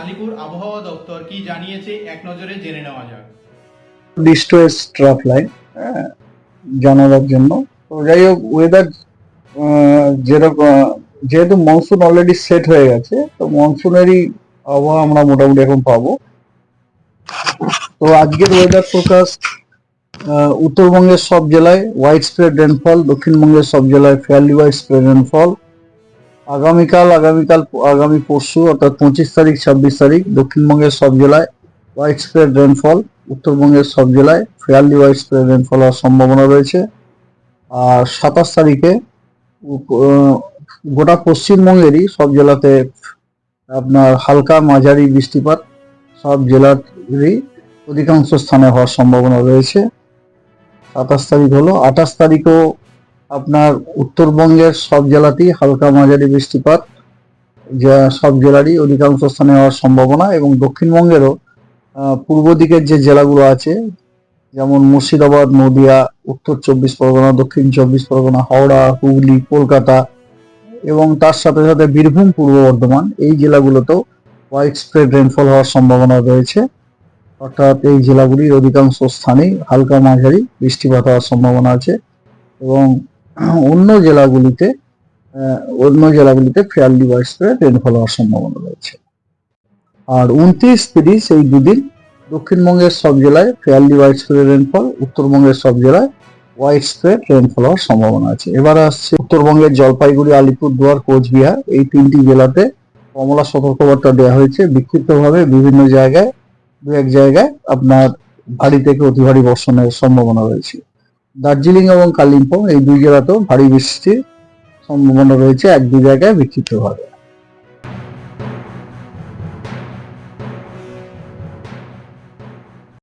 আলিপুর আবহাওয়া দপ্তর কি জানিয়েছে এক নজরে জেনে নেওয়া যাক। ডিস্ট্রেস ট্রাফ লাইন জানানোর জন্য। তো যাই হোক ওয়েদার যেরকম, যেহেতু মনসুন অলরেডি সেট হয়ে গেছে, তো মনসুনেরই আবহাওয়া আমরা মোটামুটি এখন পাবো। তো আজকের ওয়েদার ফোরকাস্ট উত্তরবঙ্গের সব জেলায় হোয়াইট স্প্রেড রেনফল দক্ষিণবঙ্গের সব জেলায় ফেয়ারলি হোয়াইট স্প্রেড রেনফল আগামীকাল আগামীকাল, আগামী পরশু অর্থাৎ পঁচিশ তারিখ, ছাব্বিশ তারিখ, দক্ষিণবঙ্গের সব জেলায় হোয়াইট স্প্রেড রেনফল উত্তরবঙ্গের সব জেলায় ফেয়ারলি হোয়াইট স্প্রেড রেনফল হওয়ার সম্ভাবনা রয়েছে। আর সাতাশ তারিখে গোটা পশ্চিমবঙ্গেরই সব জেলাতে আপনার হালকা মাঝারি বৃষ্টিপাত সব জেলারই অধিকাংশ স্থানে হওয়ার সম্ভাবনা রয়েছে। সাতাশ তারিখ হলো, আঠাশ তারিখও আপনার উত্তরবঙ্গের সব জেলাতেই হালকা মাঝারি বৃষ্টিপাত, যা সব জেলারই অধিকাংশ স্থানে হওয়ার সম্ভাবনা এবং দক্ষিণবঙ্গেরও পূর্ব দিকের যে জেলাগুলো আছে, যেমন মুর্শিদাবাদ, নদিয়া, উত্তর চব্বিশ পরগনা, দক্ষিণ চব্বিশ পরগনা, হাওড়া, হুগলি, কলকাতা এবং তার সাথে সাথে বীরভূম পূর্ব বর্ধমান, এই জেলাগুলোতেও হোয়াইট স্প্রেড রেনফল হওয়ার সম্ভাবনা রয়েছে। অর্থাৎ এই জেলাগুলির অধিকাংশ স্থানেই হালকা মাঝারি বৃষ্টিপাত হওয়ার সম্ভাবনা আছে এবং অন্য জেলাগুলিতে অন্য জেলাগুলিতে ফেয়ারলি হোয়াইট স্প্রেড রেনফল হওয়ার সম্ভাবনা রয়েছে। আর উনত্রিশ তিরিশ এই দুদিন দক্ষিণবঙ্গের সব জেলায় ফেয়ারলি হোয়াইট স্প্রেড রেনফল উত্তরবঙ্গের সব জেলায় হোয়াইট স্প্রেড রেনফল হওয়ার সম্ভাবনা আছে। এবার আসছে উত্তরবঙ্গের জলপাইগুড়ি, আলিপুরদুয়ার, কোচবিহার, এই তিনটি জেলাতে কমলা সতর্কবার্তা দেওয়া হয়েছে। বিক্ষিপ্তভাবে বিভিন্ন জায়গায় দু এক জায়গায় আপনার ভারী থেকে অতি ভারী বর্ষণের সম্ভাবনা রয়েছে। দার্জিলিং এবং কালিম্পং এই দুই জেলাতেও ভারী বৃষ্টির সম্ভাবনা রয়েছে এক দুই জায়গায় বিক্ষিপ্তভাবে